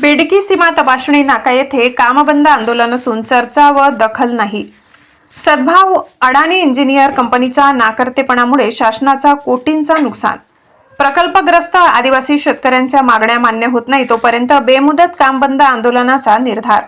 बेडकी सीमा तपासणी नाका येथे कामबंद आंदोलन असून चर्चा व दखल नाही. सद्भाव अडाणी इंजिनियर कंपनीचा नाकर्तेपणामुळे शासनाचा कोटींचा नुकसान. प्रकल्पग्रस्त आदिवासी शेतकऱ्यांच्या मागण्या मान्य होत नाही तोपर्यंत बेमुदत काम बंद आंदोलनाचा निर्धार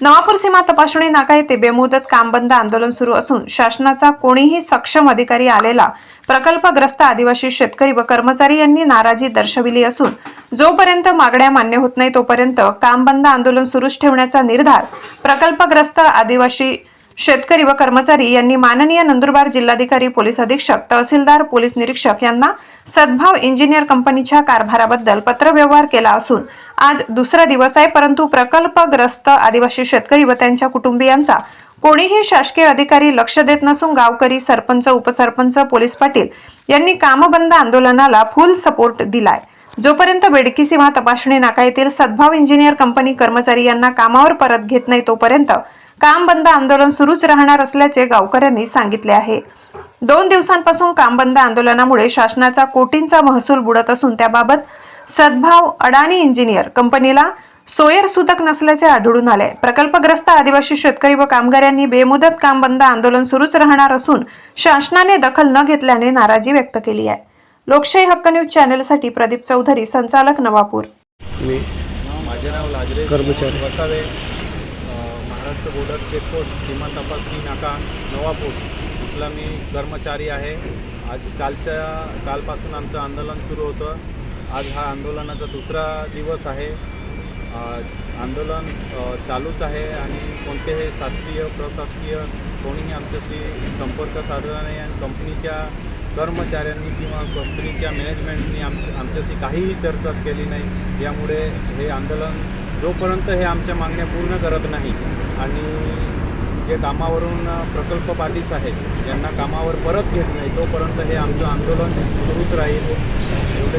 नवापूर सीमा तपासणी नाका येथे बेमुदत काम बंद आंदोलन सुरू असून शासनाचा कोणीही सक्षम अधिकारी आलेला प्रकल्पग्रस्त आदिवासी शेतकरी व कर्मचारी यांनी नाराजी दर्शविली असून जोपर्यंत मागण्या मान्य होत नाही तोपर्यंत काम बंद आंदोलन सुरूच ठेवण्याचा निर्धार प्रकल्पग्रस्त आदिवासी शेतकरी व कर्मचारी यांनी माननीय नंदुरबार जिल्हाधिकारी पोलीस अधीक्षक तहसीलदार पोलीस निरीक्षक यांना सद्भाव इंजिनियर कंपनीच्या कारभाराबद्दल पत्रव्यवहार केला असून आज दुसरा दिवस आहे परंतु प्रकल्पग्रस्त आदिवासी शेतकरी व त्यांच्या कुटुंबियांचा कोणीही शासकीय अधिकारी लक्ष देत नसून गावकरी सरपंच उपसरपंच पोलीस पाटील यांनी कामबंद आंदोलनाला फुल सपोर्ट दिलाय. जोपर्यंत बेडकी सीमा तपासणी नाका येथील सद्भाव इंजिनियर कंपनी कर्मचारी यांना कामावर परत घेत नाही तोपर्यंत काम बंद आंदोलन सुरूच राहणार असल्याचे गावकऱ्यांनी सांगितले आहे. दोन दिवसांपासून काम बंद आंदोलनामुळे शासनाचा कोटींचा महसूल बुडत असून त्याबाबत सद्भाव अडाणी इंजिनियर कंपनीला सोयर सुतक नसल्याचे आढळून आले. प्रकल्पग्रस्त आदिवासी शेतकरी व कामगारांनी बेमुदत काम बंद आंदोलन सुरूच राहणार असून शासनाने दखल न घेतल्याने नाराजी व्यक्त केली आहे. लोकशाही हक्क न्यूज चॅनेलसाठी प्रदीप चौधरी संचालक नवापूर. मी माझे नाव लाजरे कर्मचारी. वसावे महाराष्ट्र बॉर्डर चेकपोस्ट सीमा तपासणी नाका नवापूर. इथला मी कर्मचारी आहे. आज कालच्या कालपासून आमचं आंदोलन सुरू होतं. आज हा आंदोलनाचा दुसरा दिवस आहे. आंदोलन चालूच आहे आणि कोणतेही शासकीय प्रशासकीय कोणीही आमच्याशी संपर्क साधला नाही आणि कंपनीच्या कर्मचाऱ्यांनी किंवा कंपनीच्या मॅनेजमेंटनी आमच्या आमच्याशी काहीही चर्चाच केली नाही. यामुळे हे आंदोलन जोपर्यंत हे आमच्या मागण्या पूर्ण करत नाही आणि जे कामावरून प्रकल्प बाधित आहेत ज्यांना कामावर परत घेत नाही तोपर्यंत हे आमचं आंदोलन सुरूच राहील. एवढे